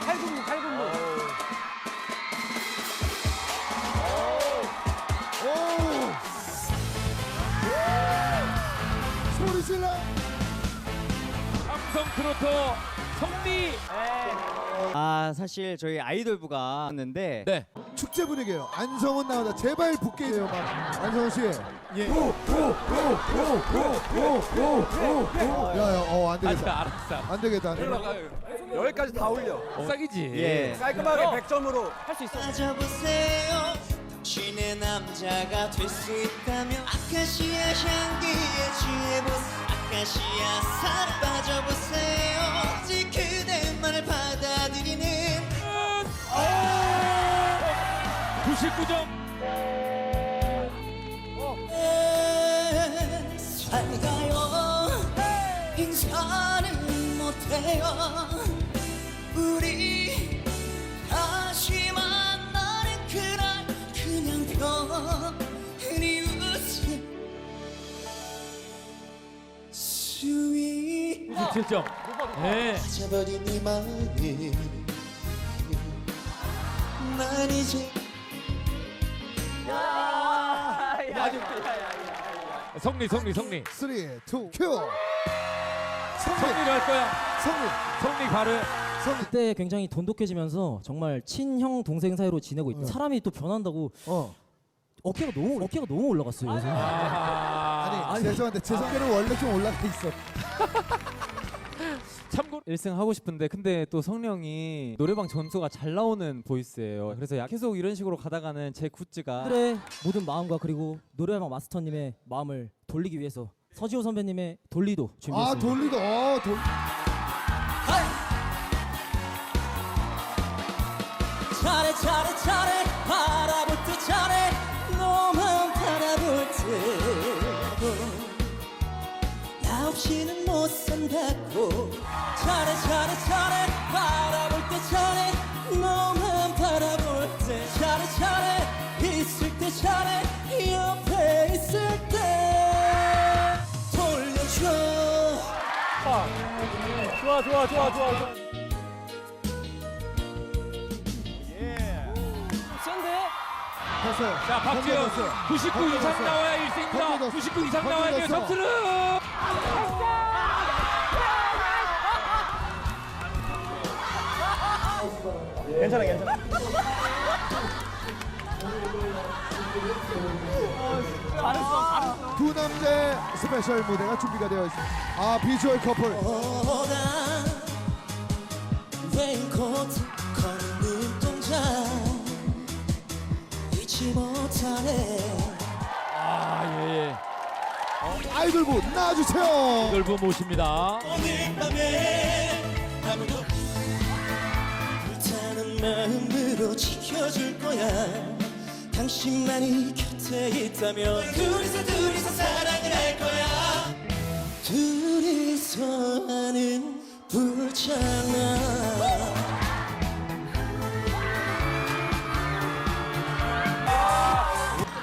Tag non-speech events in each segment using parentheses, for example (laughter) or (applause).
와 칼군무 칼군무. 소리 질러. 삼성 트로트 성리. 아 사실 저희 아이돌부가 왔는데 네. 축제 분위기예요. 안성훈 나온다. 제발 붙게 해요. 막 안성훈 씨. 예. 야야, 어안 되겠다. 알았어. 안 되겠다. 안 되겠다. 여기까지 다 올려. 싸기지. 예. 깔끔하게 100점으로 할 수 있어. 빠져보세요 당신의 남자가 될 수 있다면 아카시아 향기에 취해보세요 아카시아 사랑 빠져보세요 오직 그대만을 받아들이는 99점. 인사는 못해요 우리 다시 만나는 그날 그냥 편히 웃을 수있 97점. 네. 잊어버린 네 마음이 난 이제 성리 성리 성리. 3, 2, 큐. 성리, 성리를 할 거야. 성리, 성리 가르. 성리. 그때 굉장히 돈독해지면서 정말 친형 동생 사이로 지내고 있 사람이 또 변한다고 어. 어깨가 너무 어깨가 너무 올라갔어요 요새. 아. 아니, 죄송한데 제 성격은 원래 좀 올라가 있어. (laughs) 참고로 1승 하고 싶은데 근데 또 성령이 노래방 점수가 잘 나오는 보이스예요. 그래서 야- 계속 이런 식으로 가다가는 제 굿즈가 그래 모든 마음과 그리고 노래방 마스터님의 마음을 돌리기 위해서 서지호 선배님의 돌리도 아 준비했습니다. 돌리도 어 돌. 차례 차례 차례 바라볼 때 차례 너만 바라볼 때나 없이는 못 산다고 차례 차례 차례 바라볼 때 차례 너만 바라볼 때 차례 차례 있을 때 차례 옆 좋아 좋아 좋아 좋아 좋아. 센데? 됐어요. 자 건져졌어요. 99 이상. 나와야 1승이다. 건져졌어. 99 이상 나와야 돼요. 건져졌어. 점수는 괜찮아 괜찮아. 두 남자의 스페셜 무대가 준비가 되어 있습니다. 아 비주얼 커플. 보다 레인코트 걷는 눈동자 잊지 못하네 아 예. 아이돌부 나와주세요. 넓은 모십니다. 오늘 밤에 아무도 불타는 마음으로 지켜줄 거야 당신만이 곁 에 있다면 둘이서 둘이서 사랑을 할 거야 둘이서 하는 불장난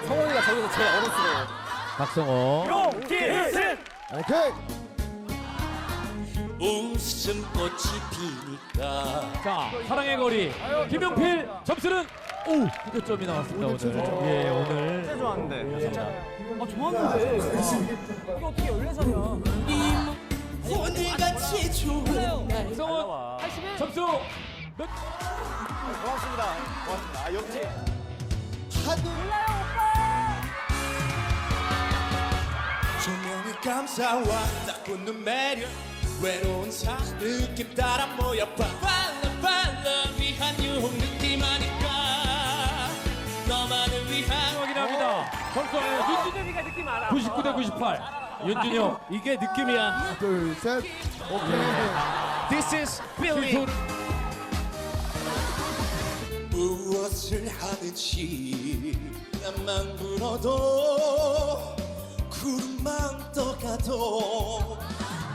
성원이가 저기서 제일 어른스러워. 박성호. 용기승. 오케이. 웃음 꽃이 피니까 자 사랑의 거리 김용필 점수는 오 9점이 나왔습니다 오늘. 예 오늘. 좋았는데. 아 좋았는데. 이게 어떻게 14살이야? 오늘같이 좋은 날 박성호 점수 몇? 고맙습니다. 고맙습니다. 아 역시. 조명이 감사와 딱 붙는 매력 외로운 사 느낌 따라 모여 발 99대 98. 윤준혁 이게 느낌이야. 둘 셋. 오케이. This is 실손 무엇을 하든지 땀만 불어도 구름만 떠가도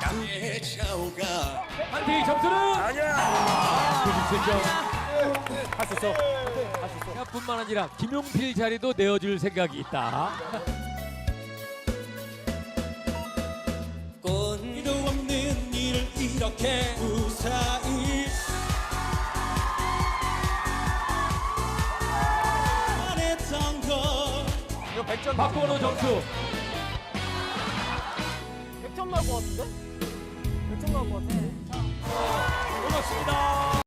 땅에 좌우가 한티 점수는 아니야. 97점. 할수 있어. 뿐만 아니라 김용필 자리도 내어줄 생각이 있다. 이렇게 무사히 말했던 걸 이거 100점 박건호 점수 100점 나올 것 같은데? 100점 나올 것 같은데? 고맙습니다